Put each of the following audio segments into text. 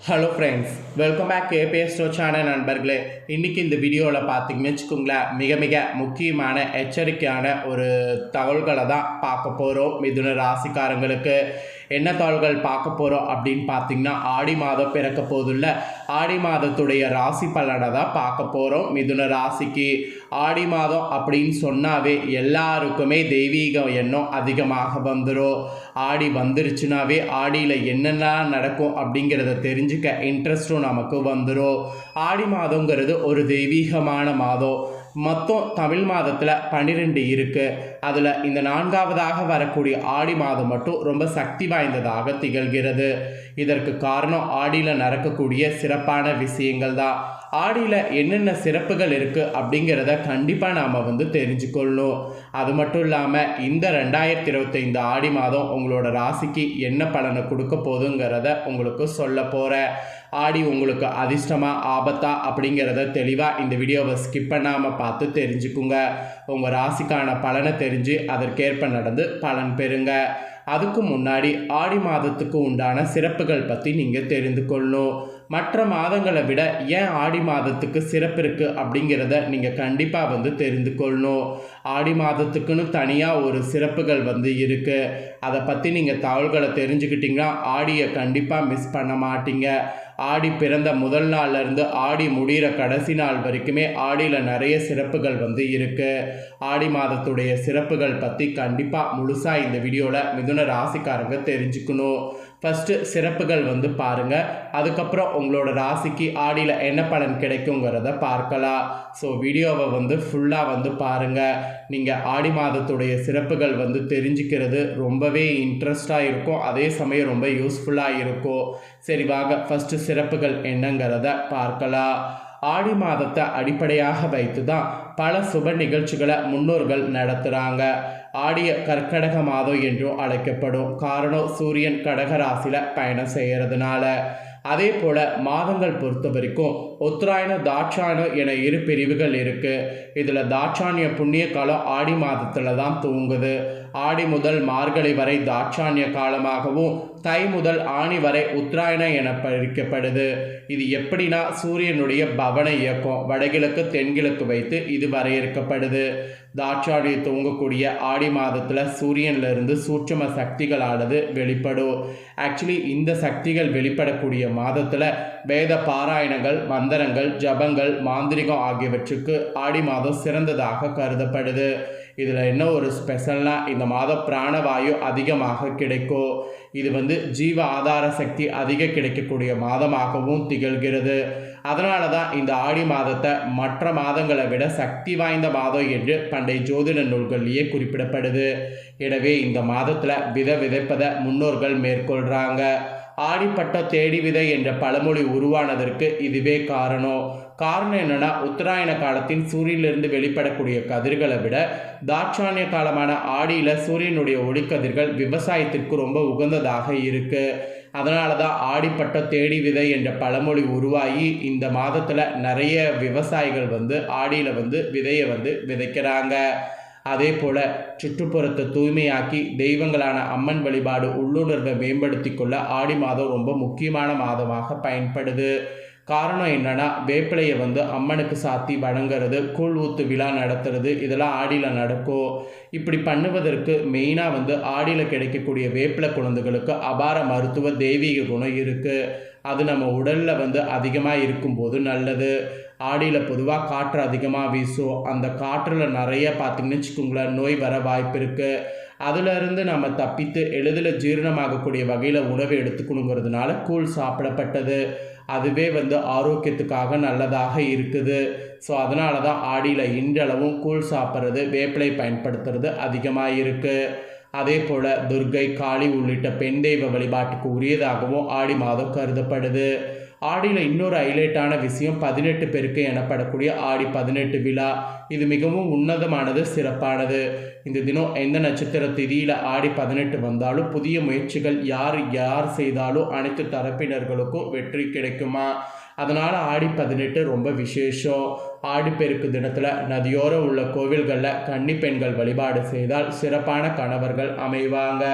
Hello friends welcome back KPS ஸ்டோச்சான channel நண்பர்களே. இன்றைக்கி இந்த வீடியோவில் பார்த்தீங்கன்னு வச்சுக்கோங்களேன் மிக மிக முக்கியமான எச்சரிக்கையான ஒரு தகவல்களை தான் பார்க்க போகிறோம் மிதுன ராசிக்காரங்களுக்கு என்ன தாள்கள் பார்க்க போகிறோம் அப்படின்னு பார்த்தீங்கன்னா ஆடி மாதம் பிறக்க போதுள்ள ஆடி மாதத்துடைய ராசி பலனை தான் பார்க்க போகிறோம் மிதுன ராசிக்கு ஆடி மாதம் அப்படின்னு சொன்னாவே எல்லாருக்குமே தெய்வீக எண்ணம் அதிகமாக வந்துடும் ஆடி வந்துருச்சுனாவே ஆடியில் என்னென்ன நடக்கும் அப்படிங்கிறத தெரிஞ்சுக்க இன்ட்ரெஸ்ட்டும் நமக்கு வந்துடும் ஆடி மாதங்கிறது ஒரு தெய்வீகமான மாதம். மொத்தம் தமிழ் மாதத்தில் பன்னிரெண்டு இருக்குது அதில் இந்த நான்காவதாக வரக்கூடிய ஆடி மாதம் மட்டும் ரொம்ப சக்தி வாய்ந்ததாக திகழ்கிறது. இதற்கு காரணம் ஆடியில் நடக்கக்கூடிய சிறப்பான விஷயங்கள் தான். ஆடியில் என்னென்ன சிறப்புகள் இருக்குது அப்படிங்கிறத கண்டிப்பாக நாம் வந்து தெரிஞ்சுக்கொள்ளணும். அது மட்டும் இல்லாமல் இந்த ரெண்டாயிரத்தி இருபத்தைந்து ஆடி மாதம் உங்களோட ராசிக்கு என்ன பலனை கொடுக்க போதுங்கிறத உங்களுக்கு சொல்ல போகிறேன் ஆடி உங்களுக்கு அதிர்ஷ்டமாக ஆபத்தா அப்படிங்கிறத தெளிவாக இந்த வீடியோவை ஸ்கிப் பண்ணாமல் பார்த்து தெரிஞ்சுக்குங்க. உங்கள் ராசிக்கான பலனை தெரிஞ்சு அதற்கேற்ப நடந்து பலன் பெறுங்க. அதுக்கு முன்னாடி ஆடி மாதத்துக்கு உண்டான சிறப்புகள் பற்றி நீங்கள் தெரிந்து கொள்ளணும். மற்ற மாதங்களை விட ஏன் ஆடி மாதத்துக்கு சிறப்பு இருக்குது அப்படிங்கிறத நீங்கள் கண்டிப்பாக வந்து தெரிந்து கொள்ளணும். ஆடி மாதத்துக்குன்னு தனியாக ஒரு சிறப்புகள் வந்து இருக்குது அதை பற்றி நீங்கள் தகவல்களை தெரிஞ்சுக்கிட்டிங்கன்னா ஆடியை கண்டிப்பாக மிஸ் பண்ண மாட்டீங்க. ஆடி பிறந்த முதல் நாள்ல இருந்து ஆடி முடிகிற கடைசி நாள் வரைக்குமே ஆடியில் நிறைய சிறப்புகள் வந்து இருக்குது ஆடி மாதத்துடைய சிறப்புகள் பற்றி கண்டிப்பாக முழுசாக இந்த வீடியோவில் மிதுன ராசிக்காரங்க தெரிஞ்சுக்கணும். ஃபஸ்ட்டு சிறப்புகள் வந்து பாருங்கள் அதுக்கப்புறம் உங்களோட ராசிக்கு ஆடியில் என்ன பலன் கிடைக்குங்கிறத பார்க்கலாம். ஸோ வீடியோவை வந்து ஃபுல்லாக வந்து பாருங்கள் நீங்கள் ஆடி மாதத்துடைய சிறப்புகள் வந்து தெரிஞ்சுக்கிறது ரொம்பவே இன்ட்ரெஸ்டாக இருக்கும். அதே சமயம் ரொம்ப யூஸ்ஃபுல்லாக இருக்கும். சரி வாங்க. ஃபஸ்ட்டு சிறப்புகள் என்னங்கிறத பார்க்கலாம். ஆடி மாதத்தை அடிப்படையாக வைத்து தான் பல சுப நிகழ்ச்சிகளை முன்னோர்கள் நடத்துகிறாங்க ஆடிய கற்கடக மாதம் என்றும் அழைக்கப்படும். காரணம் சூரியன் கடகராசியில் பயணம் செய்கிறதுனால அதே போல் மாதங்கள் பொறுத்த வரைக்கும் உத்தராயணம் தாட்சாயணம் என இரு பிரிவுகள் இருக்குது இதில் தாட்சாணிய புண்ணிய காலம் ஆடி மாதத்தில் தான் தூங்குது ஆடி முதல் மார்கழி வரை தாட்சாணிய காலமாகவும் தை முதல் ஆணி வரை உத்தராயணம் என பிரிக்கப்படுது இது எப்படின்னா சூரியனுடைய பவன இயக்கம் வடகிழக்கு தென்கிழக்கு வைத்து இது வரையறுக்கப்படுது தாட்சாடி தூங்கக்கூடிய ஆடி மாதத்தில் சூரியன்லேருந்து சூட்சம சக்திகளானது வெளிப்படும். ஆக்சுவலி இந்த சக்திகள் வெளிப்படக்கூடிய மாதத்தில் வேத பாராயணங்கள் மந்திரங்கள் ஜபங்கள் மாந்திரிகம் ஆகியவற்றுக்கு ஆடி மாதம் சிறந்ததாக கருதப்படுது. இதில் என்ன ஒரு ஸ்பெஷல்னால் இந்த மாதம் பிராணவாயு அதிகமாக கிடைக்கும் இது வந்து ஜீவ ஆதார சக்தி அதிக கிடைக்கக்கூடிய மாதமாகவும் திகழ்கிறது. அதனால தான் இந்த ஆடி மாதத்தை மற்ற மாதங்களை விட சக்தி வாய்ந்த மாதம் என்று பண்டைய ஜோதிட நூல்கள்லேயே குறிப்பிடப்படுது. எனவே இந்த மாதத்தில் விதை விதைப்பதை முன்னோர்கள் மேற்கொள்கிறாங்க ஆடிப்பட்ட தேடி விதை என்ற பழமொழி உருவானதற்கு இதுவே காரணம். காரணம் என்னென்னா உத்தராயண காலத்தின் சூரியனிலிருந்து வெளிப்படக்கூடிய கதிர்களை விட தாட்சாணிய காலமான ஆடியில் சூரியனுடைய ஒளிக்கதிர்கள் விவசாயத்திற்கு ரொம்ப உகந்ததாக இருக்கு. அதனால தான் ஆடிப்பட்ட தேடி விதை என்ற பழமொழி உருவாகி இந்த மாதத்தில் நிறைய விவசாயிகள் வந்து ஆடியில் வந்து விதையை வந்து விதைக்கிறாங்க. அதே போல் சுற்றுப்புறத்தை தூய்மையாக்கி தெய்வங்களான அம்மன் வழிபாடு உள்ளுணர்வை மேம்படுத்தி கொள்ள ஆடி மாதம் ரொம்ப முக்கியமான மாதமாக பயன்படுது. காரணம் என்னென்னா வேப்பிலையை வந்து அம்மனுக்கு சாத்தி வழங்குறது கூழ் ஊத்து விழா நடத்துறது இதெல்லாம் ஆடியில் நடக்கும். இப்படி பண்ணுவதற்கு மெயினாக வந்து ஆடியில் கிடைக்கக்கூடிய வேப்பிலை குழந்தைகளுக்கு அபார மருத்துவ தெய்வீக குணம் இருக்குது அது நம்ம உடலில் வந்து அதிகமாக இருக்கும்போது நல்லது. ஆடியில் பொதுவாக காற்று அதிகமாக வீசும். அந்த காற்றில் நிறைய பார்த்திங்கன்னு வச்சுக்கோங்களேன் நோய் வர வாய்ப்பு இருக்குது அதிலிருந்து நம்ம தப்பித்து எளிதில் ஜீரணமாகக்கூடிய வகையில் உணவு எடுத்துக்கணுங்கிறதுனால கூழ் சாப்பிடப்பட்டது. அதுவே வந்து ஆரோக்கியத்துக்காக நல்லதாக இருக்குது. ஸோ அதனால தான் ஆடியில் இன்றளவும் கூழ் சாப்பிட்றது வேப்பிலை பயன்படுத்துறது அதிகமாக இருக்குது அதே போல் துர்கை காளி உள்ளிட்ட பெண் தெய்வ வழிபாட்டுக்கு உரியதாகவும் ஆடி மாதம் கருதப்படுது. ஆடியில் இன்னொரு ஹைலைட்டான விஷயம் பதினெட்டு பெருக்கு எனப்படக்கூடிய ஆடி பதினெட்டு விழா. இது மிகவும் உன்னதமானது சிறப்பானது. இந்த தினம் எந்த நட்சத்திர திதியில் ஆடி பதினெட்டு வந்தாலும் புதிய முயற்சிகள் யார் யார் செய்தாலும் அனைத்து தரப்பினர்களுக்கும் வெற்றி கிடைக்குமா? அதனால் ஆடி பதினெட்டு ரொம்ப விசேஷம். ஆடிப்பெருக்கு தினத்தில் நதியோரம் உள்ள கோவில்களில் கன்னி பெண்கள் வழிபாடு செய்தால் சிறப்பான கணவர்கள் அமைவாங்க.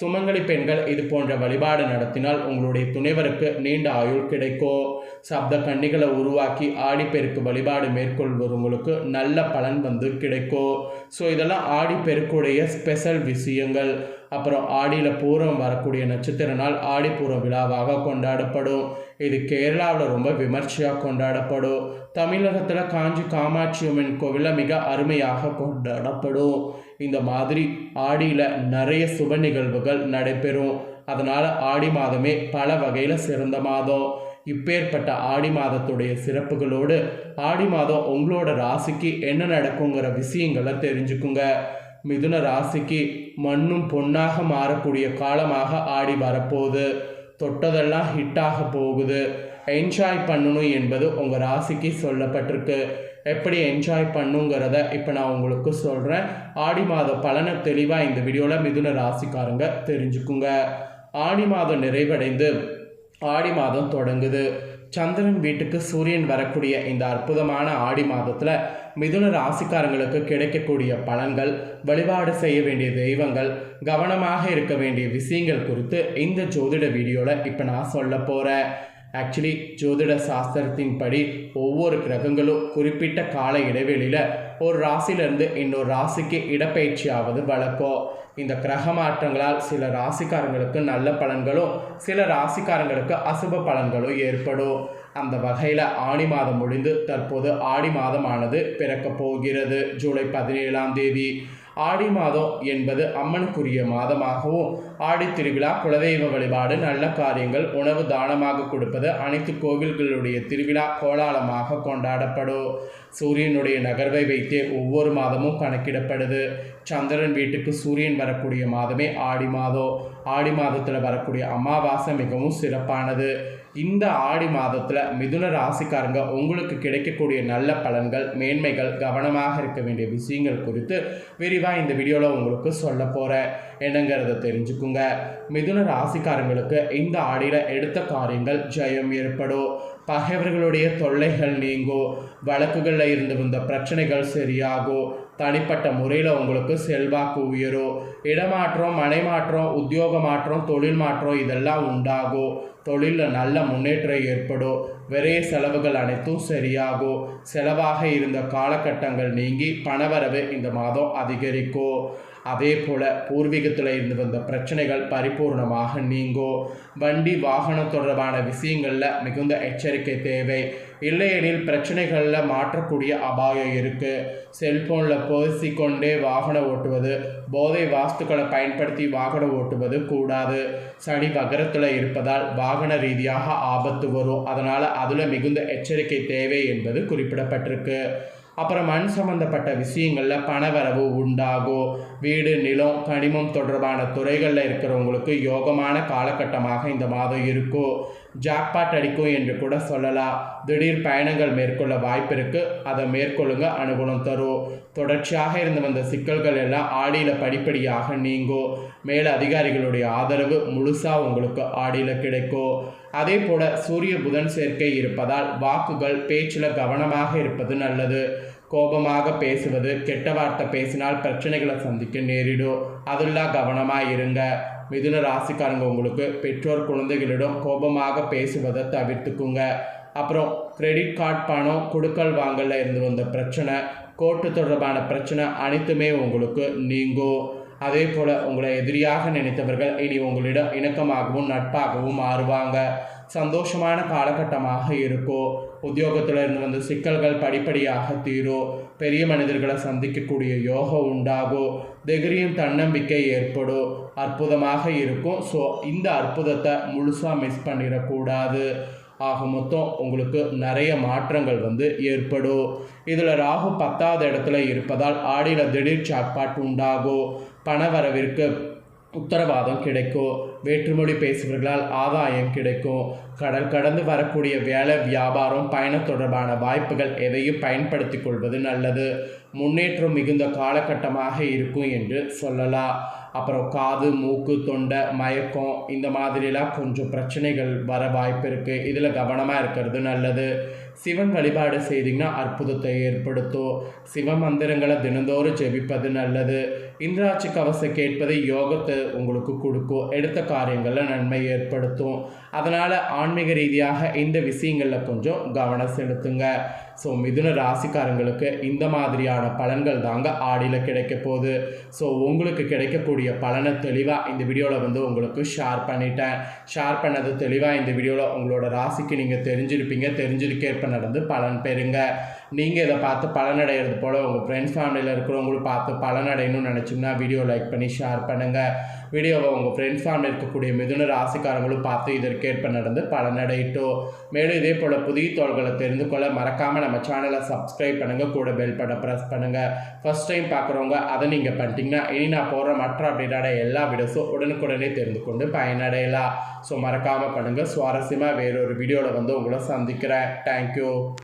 சுமங்கலி பெண்கள் இது போன்ற வழிபாடு நடத்தினால் உங்களுடைய துணைவருக்கு நீண்ட ஆயுள் கிடைக்கும். சப்த கன்னிகளை உருவாக்கி ஆடிப்பெருக்கு வழிபாடு மேற்கொள்வவங்களுக்கு நல்ல பலன் வந்து கிடைக்கும். ஸோ இதெல்லாம் ஆடிப்பெருக்குடைய ஸ்பெஷல் விஷயங்கள். அப்புறம் ஆடியில் பூரம் வரக்கூடிய நட்சத்திர நாள் ஆடிப்பூரம் விழாவாக கொண்டாடப்படும். இது கேரளாவில் ரொம்ப விமர்சையாக கொண்டாடப்படும். தமிழகத்தில் காஞ்சி காமாட்சி அம்மன் கோவிலில் மிக அருமையாக கொண்டாடப்படும். இந்த மாதிரி ஆடியில் நிறைய சுப நிகழ்வுகள் நடைபெறும். அதனால் ஆடி மாதமே பல வகையில் சிறந்த மாதம். இப்பேற்பட்ட ஆடி மாதத்துடைய சிறப்புகளோடு ஆடி மாதம் உங்களோட ராசிக்கு என்ன நடக்குங்கிற விஷயங்களை தெரிஞ்சுக்குங்க. மிதுன ராசிக்கு மண்ணும் பொன்னாக மாறக்கூடிய காலமாக ஆடி வரப்போகுது. தொட்டதெல்லாம் ஹிட்டாக போகுது. என்ஜாய் பண்ணணும் என்பது உங்கள் ராசிக்கு சொல்லப்பட்டிருக்கு. எப்படி என்ஜாய் பண்ணுங்கிறத இப்போ நான் உங்களுக்கு சொல்கிறேன் ஆடி மாத பலனை தெளிவாக இந்த வீடியோவில் மிதுன ராசிக்காரங்க தெரிஞ்சுக்குங்க. ஆடி மாதம் நிறைவடைந்து ஆடி மாதம் தொடங்குது. சந்திரன் வீட்டுக்கு சூரியன் வரக்கூடிய இந்த அற்புதமான ஆடி மாதத்தில் மிதுன ராசிக்காரங்களுக்கு கிடைக்கக்கூடிய பலன்கள் வழிபாடு செய்ய வேண்டிய தெய்வங்கள் கவனமாக இருக்க வேண்டிய விஷயங்கள் குறித்து இந்த ஜோதிட வீடியோவில் இப்போ நான் சொல்ல போகிறேன் ஆக்சுவலி ஜோதிட சாஸ்திரத்தின்படி ஒவ்வொரு கிரகங்களும் குறிப்பிட்ட கால இடைவெளியில் ஒரு ராசியிலிருந்து இன்னொரு ராசிக்கு இடப்பெயர்ச்சியாவது வழக்கம் இந்த கிரக மாற்றங்களால் சில ராசிக்காரங்களுக்கு நல்ல பலன்களும் சில ராசிக்காரங்களுக்கு அசுப பலன்களும் ஏற்படும். அந்த வகையில் ஆடி மாதம் முடிந்து தற்போது ஆடி மாதமானது பிறக்கப் போகிறது. ஜூலை பதினேழாம் தேதி. ஆடி மாதம் என்பது அம்மனுக்குரிய மாதமாகவும் ஆடி திருவிழா குலதெய்வ வழிபாடு நல்ல காரியங்கள் உணவு தானமாக கொடுப்பது அனைத்து கோவில்களுடைய திருவிழா கோலாலமாக கொண்டாடப்படும். சூரியனுடைய நகர்வை வைத்தே ஒவ்வொரு மாதமும் கணக்கிடப்படுது. சந்திரன் வீட்டுக்கு சூரியன் வரக்கூடிய மாதமே ஆடி மாதம். ஆடி மாதத்தில் வரக்கூடிய அமாவாசை மிகவும் சிறப்பானது. இந்த ஆடி மாதத்தில் மிதுன ராசிக்காரங்க உங்களுக்கு கிடைக்கக்கூடிய நல்ல பலன்கள் மேன்மைகள் கவனமாக இருக்க வேண்டிய விஷயங்கள் குறித்து விரிவாக இந்த வீடியோவில் உங்களுக்கு சொல்ல போகிறேன் என்னங்கிறத தெரிஞ்சுக்குங்க. மிதுன ராசிக்காரங்களுக்கு இந்த ஆடியில் எடுத்த காரியங்கள் ஜெயம் ஏற்படும். பகைவர்களுடைய தொல்லைகள் நீங்கும் வழக்குகளில் இருந்து வந்த பிரச்சனைகள் சரியாகும் தனிப்பட்ட முறையில் உங்களுக்கு செல்வாக்கு உயரும் இடமாற்றம் மனை மாற்றம் உத்தியோக மாற்றம் தொழில் மாற்றம் இதெல்லாம் உண்டாகும் தொழிலில் நல்ல முன்னேற்றம் ஏற்படும் விரைய செலவுகள் அனைத்தும் சரியாகும் செலவாக இருந்த காலகட்டங்கள் நீங்கி பணவரவு இந்த மாதம் அதிகரிக்கும் அதே போல் பூர்வீகத்தில் இருந்து வந்த பிரச்சனைகள் பரிபூர்ணமாக நீங்கும் வண்டி வாகனம் தொடர்பான விஷயங்களில் மிகுந்த எச்சரிக்கை தேவை. இல்லையெனில் பிரச்சனைகளில் மாற்றக்கூடிய அபாயம் இருக்குது செல்ஃபோனில் பேசிக்கொண்டே வாகனம் ஓட்டுவது போதை வாஸ்துக்களை பயன்படுத்தி வாகனம் ஓட்டுவது கூடாது. சனி வகரத்தில் இருப்பதால் வாகன ரீதியாக ஆபத்து வரும். அதனால் அதில் மிகுந்த எச்சரிக்கை தேவை என்பது குறிப்பிடப்பட்டிருக்கு. அப்புறம் மண் சம்மந்தப்பட்ட விஷயங்களில் பணவரவு உண்டாகும் வீடு நிலம் கனிமம் தொடர்பான துறைகளில் இருக்கிறவங்களுக்கு யோகமான காலகட்டமாக இந்த மாதம் இருக்கும் ஜாக்பாட் அடிக்கும் என்று கூட சொல்லலாம். திடீர் பயணங்கள் மேற்கொள்ள வாய்ப்பு இருக்குது அதை மேற்கொள்ளுங்க அனுகூலம் தரும் தொடர்ச்சியாக இருந்து வந்த சிக்கல்கள் எல்லாம் ஆடியில் படிப்படியாக நீங்கும் மேல அதிகாரிகளுடைய ஆதரவு முழுசாக உங்களுக்கு ஆடியில் கிடைக்கும் அதே போல் சூரிய புதன் சேர்க்கை இருப்பதால் வாக்குகள் பேச்சில் கவனமாக இருப்பது நல்லது. கோபமாக பேசுவது கெட்ட வார்த்தை பேசினால் பிரச்சனைகளை சந்திக்க நேரிடும். அதெல்லாம் கவனமாக இருங்க. மிதுன ராசிக்காரங்க உங்களுக்கு பெற்றோர் குழந்தைகளிடம் கோபமாக பேசுவதை தவிர்த்துக்குங்க. அப்புறம் கிரெடிட் கார்டு பணம் கொடுக்கல் வாங்கல இருந்து வந்த பிரச்சனை கோர்ட்டு தொடர்பான பிரச்சனை அனைத்துமே உங்களுக்கு நீங்கும். அதே போல் உங்களை எதிரியாக நினைத்தவர்கள் இனி உங்களிடம் இணக்கமாகவும் நட்பாகவும் மாறுவாங்க. சந்தோஷமான காலகட்டமாக இருக்கும் உத்தியோகத்தில் இருந்து வந்த சிக்கல்கள் படிப்படியாக தீரும் பெரிய மனிதர்களை சந்திக்கக்கூடிய யோகம் உண்டாகும் திகிரியின் தன்னம்பிக்கை ஏற்படும் அற்புதமாக இருக்கும். ஸோ இந்த அற்புதத்தை முழுசாக மிஸ் பண்ணிடக்கூடாது. ஆக மொத்தம் உங்களுக்கு நிறைய மாற்றங்கள் வந்து ஏற்படும் இதில் ராகு பத்தாவது இடத்துல இருப்பதால் ஆடியில் திடீர் சாட்பாட் உண்டாகும் பண வரவிற்கு உத்தரவாதம் கிடைக்கும் வேற்றுமொழி பேசுபவர்களால் ஆதாயம் கிடைக்கும். கடல் கடந்து வரக்கூடிய வேலை வியாபாரம் பயணம் தொடர்பான வாய்ப்புகள் எதையும் பயன்படுத்திக் கொள்வது நல்லது. முன்னேற்றம் மிகுந்த காலகட்டமாக இருக்கும் என்று சொல்லலாம். அப்புறம் காது மூக்கு தொண்டை மயக்கம் இந்த மாதிரிலாம் கொஞ்சம் பிரச்சனைகள் வர வாய்ப்பு இருக்குது இதில் கவனமாக இருக்கிறது நல்லது. சிவன் வழிபாடு செய்தீங்கன்னா அற்புதத்தை ஏற்படுத்தும். சிவ மந்திரங்களை தினந்தோறும் ஜெபிப்பது நல்லது. இந்திராட்சி கவசம் கேட்பது யோகத்தை உங்களுக்கு கொடுக்கும். எடுத்த காரியங்களில் நன்மை ஏற்படுத்தும். அதனால் ஆன்மீக ரீதியாக இந்த விஷயங்களில் கொஞ்சம் கவனம் செலுத்துங்க. ஸோ மிதுன ராசிக்காரங்களுக்கு இந்த மாதிரியான பலன்கள் தாங்க ஆடியில் கிடைக்க போகுது. ஸோ உங்களுக்கு கிடைக்கக்கூடிய பலனை தெளிவாக இந்த வீடியோவில் வந்து உங்களுக்கு ஷேர் பண்ணிட்டேன். ஷேர் பண்ணது தெளிவாக இந்த வீடியோவில் உங்களோட ராசிக்கு நீங்கள் தெரிஞ்சிருப்பீங்க. தெரிஞ்சிருக்கேற்ப நடந்து பலன் பெறுங்க. நீங்கள் இதை பார்த்து பலனடைகிறது போல் உங்கள் ஃப்ரெண்ட்ஸ் ஃபேமிலியில் இருக்கிறவங்களும் பார்த்து பலனடையணும்னு நினச்சிங்கன்னா வீடியோ லைக் பண்ணி ஷேர் பண்ணுங்கள் வீடியோவை உங்கள் ஃப்ரெண்ட்ஸ் ஃபேமிலி இருக்கக்கூடிய மிதுன ராசிக்காரங்களும் பார்த்து இதற்கேற்ப நடந்து பலனடையிட்டோம். மேலும் இதே போல் புதிய தோள்களை தெரிந்து கொள்ள மறக்காமல் நம்ம சேனலை சப்ஸ்கிரைப் பண்ணுங்கள் கூட பெல் பட்டை ப்ரெஸ் பண்ணுங்கள் ஃபஸ்ட் டைம் பார்க்குறவங்க அதை நீங்கள் பண்ணிட்டீங்கன்னா இனி நான் போடுற மற்ற அப்டேட்டான எல்லா வீடியோஸும் உடனுக்குடனே தெரிந்து கொண்டு பயனடையலாம். ஸோ மறக்காமல் பண்ணுங்கள் சுவாரஸ்யமாக வேறொரு வீடியோவில் வந்து உங்களை சந்திக்கிறேன். தேங்க்யூ